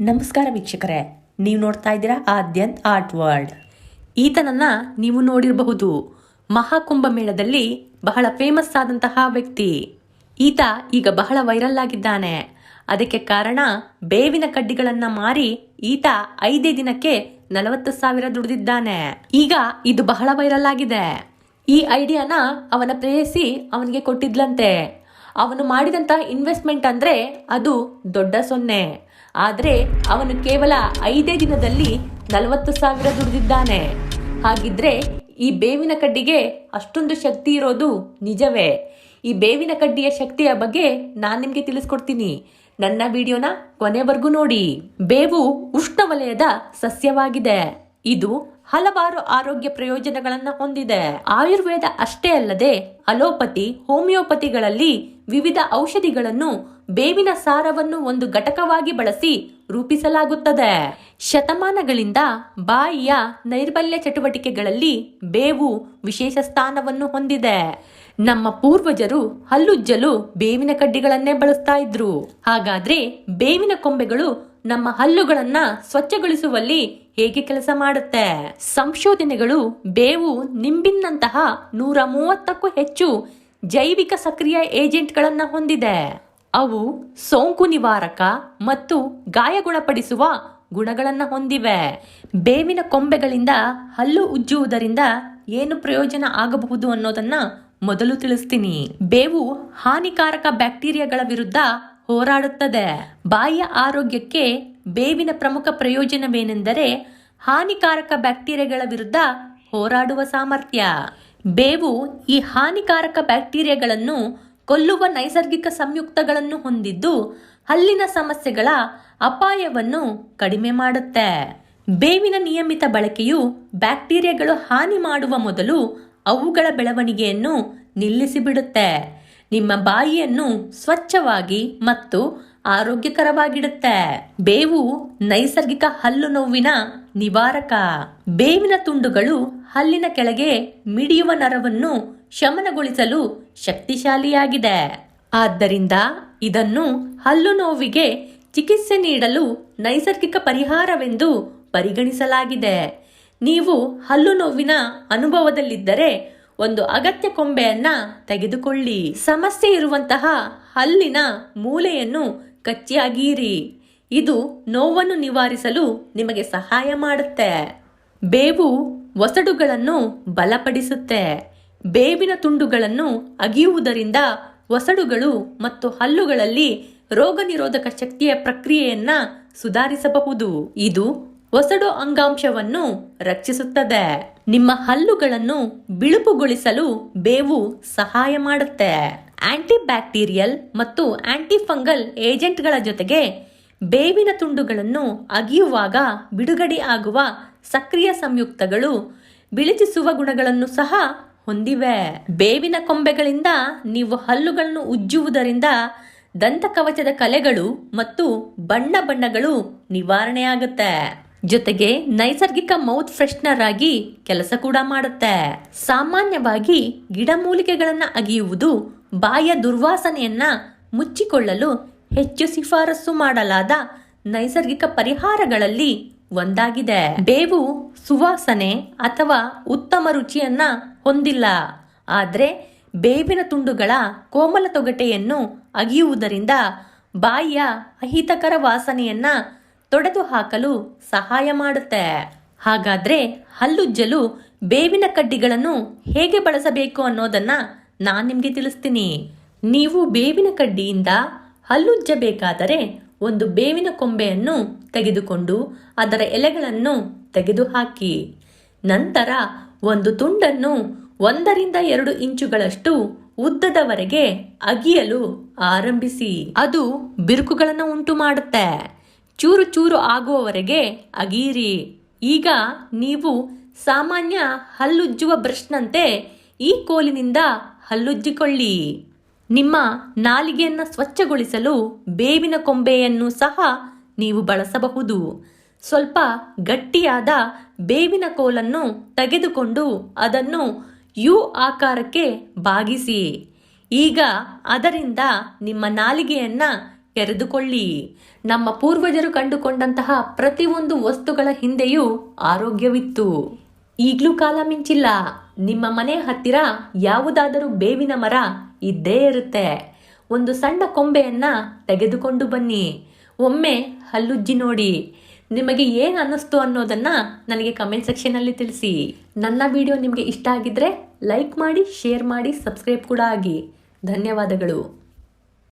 ನಮಸ್ಕಾರ ವೀಕ್ಷಕರೇ, ನೀವು ನೋಡ್ತಾ ಇದ್ದೀರಾ ಆದ್ಯಂತ್ ಆರ್ಟ್ ವರ್ಲ್ಡ್. ಈತನನ್ನ ನೀವು ನೋಡಿರಬಹುದು. ಮಹಾಕುಂಭ ಮೇಳದಲ್ಲಿ ಬಹಳ ಫೇಮಸ್ ಆದಂತಹ ವ್ಯಕ್ತಿ. ಈತ ಈಗ ಬಹಳ ವೈರಲ್ ಆಗಿದ್ದಾನೆ. ಅದಕ್ಕೆ ಕಾರಣ ಬೇವಿನ ಕಡ್ಡಿಗಳನ್ನ ಮಾರಿ ಈತ ಐದೇ ದಿನಕ್ಕೆ ನಲವತ್ತು ಸಾವಿರ ದುಡಿದಿದ್ದಾನೆ. ಈಗ ಇದು ಬಹಳ ವೈರಲ್ ಆಗಿದೆ. ಈ ಐಡಿಯಾನ ಅವನ ಪ್ರೇಯಸಿ ಅವನಿಗೆ ಕೊಟ್ಟಿದ್ಲಂತೆ. ಅವನು ಮಾಡಿದಂತಹ ಇನ್ವೆಸ್ಟ್ಮೆಂಟ್ ಅಂದ್ರೆ ಅದು ದೊಡ್ಡ ಸೊನ್ನೆ. ಆದ್ರೆ ಅವನು ಕೇವಲ ಐದೇ ದಿನದಲ್ಲಿ ನಲವತ್ತು ಸಾವಿರ ದುಡಿದಿದ್ದಾನೆ. ಹಾಗಿದ್ರೆ ಈ ಬೇವಿನ ಕಡ್ಡಿಗೆ ಅಷ್ಟೊಂದು ಶಕ್ತಿ ಇರೋದು ನಿಜವೇ. ಈ ಬೇವಿನ ಕಡ್ಡಿಯ ಶಕ್ತಿಯ ಬಗ್ಗೆ ನಾನು ನಿಮಗೆ ತಿಳಿಸ್ಕೊಡ್ತೀನಿ. ನನ್ನ ವಿಡಿಯೋನ ಕೊನೆವರೆಗೂ ನೋಡಿ. ಬೇವು ಉಷ್ಣವಲಯದ ಸಸ್ಯವಾಗಿದೆ. ಇದು ಹಲವಾರು ಆರೋಗ್ಯ ಪ್ರಯೋಜನಗಳನ್ನು ಹೊಂದಿದೆ. ಆಯುರ್ವೇದ ಅಷ್ಟೇ ಅಲ್ಲದೆ ಅಲೋಪತಿ, ಹೋಮಿಯೋಪತಿಗಳಲ್ಲಿ ವಿವಿಧ ಔಷಧಿಗಳನ್ನು ಬೇವಿನ ಸಾರವನ್ನು ಒಂದು ಘಟಕವಾಗಿ ಬಳಸಿ ರೂಪಿಸಲಾಗುತ್ತದೆ. ಶತಮಾನಗಳಿಂದ ಬಾಯಿಯ ನೈರ್ಬಲ್ಯ ಚಟುವಟಿಕೆಗಳಲ್ಲಿ ಬೇವು ವಿಶೇಷ ಸ್ಥಾನವನ್ನು ಹೊಂದಿದೆ. ನಮ್ಮ ಪೂರ್ವಜರು ಹಲ್ಲುಜ್ಜಲು ಬೇವಿನ ಕಡ್ಡಿಗಳನ್ನೇ ಬಳಸ್ತಾ ಇದ್ರು. ಹಾಗಾದ್ರೆ ಬೇವಿನ ಕೊಂಬೆಗಳು ನಮ್ಮ ಹಲ್ಲುಗಳನ್ನ ಸ್ವಚ್ಛಗೊಳಿಸುವಲ್ಲಿ ಹೇಗೆ ಕೆಲಸ ಮಾಡುತ್ತೆ? ಸಂಶೋಧನೆಗಳು ಬೇವು ನಿಂಬಿನ್ನಂತಹ ನೂರ ಮೂವತ್ತಕ್ಕೂ ಹೆಚ್ಚು ಜೈವಿಕ ಸಕ್ರಿಯ ಏಜೆಂಟ್ಗಳನ್ನು ಹೊಂದಿದೆ. ಅವು ಸೋಂಕು ನಿವಾರಕ ಮತ್ತು ಗಾಯ ಗುಣಪಡಿಸುವ ಗುಣಗಳನ್ನ ಹೊಂದಿವೆ. ಬೇವಿನ ಕೊಂಬೆಗಳಿಂದ ಹಲ್ಲು ಉಜ್ಜುವುದರಿಂದ ಏನು ಪ್ರಯೋಜನ ಆಗಬಹುದು ಅನ್ನೋದನ್ನ ಮೊದಲು ತಿಳಿಸ್ತೀನಿ. ಬೇವು ಹಾನಿಕಾರಕ ಬ್ಯಾಕ್ಟೀರಿಯಾಗಳ ವಿರುದ್ಧ ಹೋರಾಡುತ್ತದೆ. ಬಾಯಿಯ ಆರೋಗ್ಯಕ್ಕೆ ಬೇವಿನ ಪ್ರಮುಖ ಪ್ರಯೋಜನವೇನೆಂದರೆ ಹಾನಿಕಾರಕ ಬ್ಯಾಕ್ಟೀರಿಯಾಗಳ ವಿರುದ್ಧ ಹೋರಾಡುವ ಸಾಮರ್ಥ್ಯ. ಬೇವು ಈ ಹಾನಿಕಾರಕ ಬ್ಯಾಕ್ಟೀರಿಯಾಗಳನ್ನು ಕೊಲ್ಲುವ ನೈಸರ್ಗಿಕ ಸಂಯುಕ್ತಗಳನ್ನು ಹೊಂದಿದ್ದು ಹಲ್ಲಿನ ಸಮಸ್ಯೆಗಳ ಅಪಾಯವನ್ನು ಕಡಿಮೆ ಮಾಡುತ್ತೆ. ಬೇವಿನ ನಿಯಮಿತ ಬಳಕೆಯು ಬ್ಯಾಕ್ಟೀರಿಯಾಗಳು ಹಾನಿ ಮಾಡುವ ಮೊದಲು ಅವುಗಳ ಬೆಳವಣಿಗೆಯನ್ನು ನಿಲ್ಲಿಸಿಬಿಡುತ್ತೆ. ನಿಮ್ಮ ಬಾಯಿಯನ್ನು ಸ್ವಚ್ಛವಾಗಿ ಮತ್ತು ಆರೋಗ್ಯಕರವಾಗಿಡುತ್ತೆ. ಬೇವು ನೈಸರ್ಗಿಕ ಹಲ್ಲು ನೋವಿನ ನಿವಾರಕ. ಬೇವಿನ ತುಂಡುಗಳು ಹಲ್ಲಿನ ಕೆಳಗೆ ಮಿಡಿಯುವ ನರವನ್ನು ಶಮನಗೊಳಿಸಲು ಶಕ್ತಿಶಾಲಿಯಾಗಿದೆ. ಆದ್ದರಿಂದ ಇದನ್ನು ಹಲ್ಲು ನೋವಿಗೆ ಚಿಕಿತ್ಸೆ ನೀಡಲು ನೈಸರ್ಗಿಕ ಪರಿಹಾರವೆಂದು ಪರಿಗಣಿಸಲಾಗಿದೆ. ನೀವು ಹಲ್ಲು ನೋವಿನ ಅನುಭವದಲ್ಲಿದ್ದರೆ ಒಂದು ಅಗತ್ಯ ಕೊಂಬೆಯನ್ನ ತೆಗೆದುಕೊಳ್ಳಿ. ಸಮಸ್ಯೆ ಇರುವಂತಹ ಹಲ್ಲಿನ ಮೂಲೆಯನ್ನು ಕಚ್ಚಿಯಾಗಿರಿ ಇದು ನೋವನ್ನು ನಿವಾರಿಸಲು ನಿಮಗೆ ಸಹಾಯ ಮಾಡುತ್ತೆ. ಬೇವು ಒಸಡುಗಳನ್ನು ಬಲಪಡಿಸುತ್ತೆ. ಬೇವಿನ ತುಂಡುಗಳನ್ನು ಅಗಿಯುವುದರಿಂದ ಒಸಡುಗಳು ಮತ್ತು ಹಲ್ಲುಗಳಲ್ಲಿ ರೋಗ ನಿರೋಧಕ ಶಕ್ತಿಯ ಪ್ರಕ್ರಿಯೆಯನ್ನ ಸುಧಾರಿಸಬಹುದು. ಇದು ಒಸಡು ಅಂಗಾಂಶವನ್ನು ರಕ್ಷಿಸುತ್ತದೆ. ನಿಮ್ಮ ಹಲ್ಲುಗಳನ್ನು ಬಿಳುಪುಗೊಳಿಸಲು ಬೇವು ಸಹಾಯ ಮಾಡುತ್ತೆ. ಆಂಟಿ ಬ್ಯಾಕ್ಟೀರಿಯಲ್ ಮತ್ತು ಆಂಟಿ ಫಂಗಲ್ ಏಜೆಂಟ್ಗಳ ಜೊತೆಗೆ ಬೇವಿನ ತುಂಡುಗಳನ್ನು ಅಗಿಯುವಾಗ ಬಿಡುಗಡೆ ಆಗುವ ಸಕ್ರಿಯ ಸಂಯುಕ್ತಗಳು ಬಿಳಿಚಿಸುವ ಗುಣಗಳನ್ನು ಸಹ ಹೊಂದಿವೆ. ಬೇವಿನ ಕೊಂಬೆಗಳಿಂದ ನೀವು ಹಲ್ಲುಗಳನ್ನು ಉಜ್ಜುವುದರಿಂದ ದಂತಕವಚದ ಕಲೆಗಳು ಮತ್ತು ಬಣ್ಣ ಬಣ್ಣಗಳು ನಿವಾರಣೆಯಾಗುತ್ತೆ. ಜೊತೆಗೆ ನೈಸರ್ಗಿಕ ಮೌತ್ ಫ್ರೆಶ್ನರ್ ಆಗಿ ಕೆಲಸ ಕೂಡ ಮಾಡುತ್ತೆ. ಸಾಮಾನ್ಯವಾಗಿ ಗಿಡಮೂಲಿಕೆಗಳನ್ನು ಅಗಿಯುವುದು ಬಾಯಿಯ ದುರ್ವಾಸನೆಯನ್ನ ಮುಚ್ಚಿಕೊಳ್ಳಲು ಹೆಚ್ಚು ಶಿಫಾರಸು ಮಾಡಲಾದ ನೈಸರ್ಗಿಕ ಪರಿಹಾರಗಳಲ್ಲಿ ಒಂದಾಗಿದೆ. ಬೇವು ಸುವಾಸನೆ ಅಥವಾ ಉತ್ತಮ ರುಚಿಯನ್ನ ಹೊಂದಿಲ್ಲ. ಆದ್ರೆ ಬೇವಿನ ತುಂಡುಗಳ ಕೋಮಲ ತೊಗಟೆಯನ್ನು ಅಗಿಯುವುದರಿಂದ ಬಾಯಿಯ ಅಹಿತಕರ ವಾಸನೆಯನ್ನ ತೊಡೆದು ಹಾಕಲು ಸಹಾಯ ಮಾಡುತ್ತೆ. ಹಾಗಾದ್ರೆ ಹಲ್ಲುಜ್ಜಲು ಬೇವಿನ ಕಡ್ಡಿಗಳನ್ನು ಹೇಗೆ ಬಳಸಬೇಕು ಅನ್ನೋದನ್ನ ನಾನು ನಿಮಗೆ ತಿಳಿಸ್ತೀನಿ. ನೀವು ಬೇವಿನ ಕಡ್ಡಿಯಿಂದ ಹಲ್ಲುಜ್ಜಬೇಕಾದರೆ ಒಂದು ಬೇವಿನ ಕೊಂಬೆಯನ್ನು ತೆಗೆದುಕೊಂಡು ಅದರ ಎಲೆಗಳನ್ನು ತೆಗೆದುಹಾಕಿ ನಂತರ ಒಂದು ತುಂಡನ್ನು ಒಂದರಿಂದ ಎರಡು ಇಂಚುಗಳಷ್ಟು ಉದ್ದದವರೆಗೆ ಅಗಿಯಲು ಆರಂಭಿಸಿ. ಅದು ಬಿರುಕುಗಳನ್ನು ಉಂಟು ಮಾಡುತ್ತೆ ಚೂರು ಚೂರು ಆಗುವವರೆಗೆ ಅಗೀರಿ. ಈಗ ನೀವು ಸಾಮಾನ್ಯ ಹಲ್ಲುಜ್ಜುವ ಬ್ರಷ್ನಂತೆ ಈ ಕೋಲಿನಿಂದ ಹಲ್ಲುಜ್ಜಿಕೊಳ್ಳಿ. ನಿಮ್ಮ ನಾಲಿಗೆಯನ್ನು ಸ್ವಚ್ಛಗೊಳಿಸಲು ಬೇವಿನ ಕೊಂಬೆಯನ್ನು ಸಹ ನೀವು ಬಳಸಬಹುದು. ಸ್ವಲ್ಪ ಗಟ್ಟಿಯಾದ ಬೇವಿನ ಕೋಲನ್ನು ತೆಗೆದುಕೊಂಡು ಅದನ್ನು ಯು ಆಕಾರಕ್ಕೆ ಬಾಗಿಸಿ. ಈಗ ಅದರಿಂದ ನಿಮ್ಮ ನಾಲಿಗೆಯನ್ನ ತೆರೆದುಕೊಳ್ಳಿ. ನಮ್ಮ ಪೂರ್ವಜರು ಕಂಡುಕೊಂಡಂತಹ ಪ್ರತಿಯೊಂದು ವಸ್ತುಗಳ ಹಿಂದೆಯೂ ಆರೋಗ್ಯವಿತ್ತು. ಈಗಲೂ ಕಾಲ ಮಿಂಚಿಲ್ಲ. ನಿಮ್ಮ ಮನೆ ಹತ್ತಿರ ಯಾವುದಾದರೂ ಬೇವಿನ ಮರ ಇದ್ದೇ ಇರುತ್ತೆ. ಒಂದು ಸಣ್ಣ ಕೊಂಬೆಯನ್ನ ತೆಗೆದುಕೊಂಡು ಬನ್ನಿ. ಒಮ್ಮೆ ಹಲ್ಲುಜ್ಜಿ ನೋಡಿ. ನಿಮಗೆ ಏನು ಅನ್ನಿಸ್ತು ಅನ್ನೋದನ್ನ ನನಗೆ ಕಮೆಂಟ್ ಸೆಕ್ಷನಲ್ಲಿ ತಿಳಿಸಿ. ನನ್ನ ವಿಡಿಯೋ ನಿಮಗೆ ಇಷ್ಟ ಆಗಿದ್ರೆ ಲೈಕ್ ಮಾಡಿ ಶೇರ್ ಮಾಡಿ ಸಬ್ಸ್ಕ್ರೈಬ್ ಕೂಡ ಆಗಿ. ಧನ್ಯವಾದಗಳು.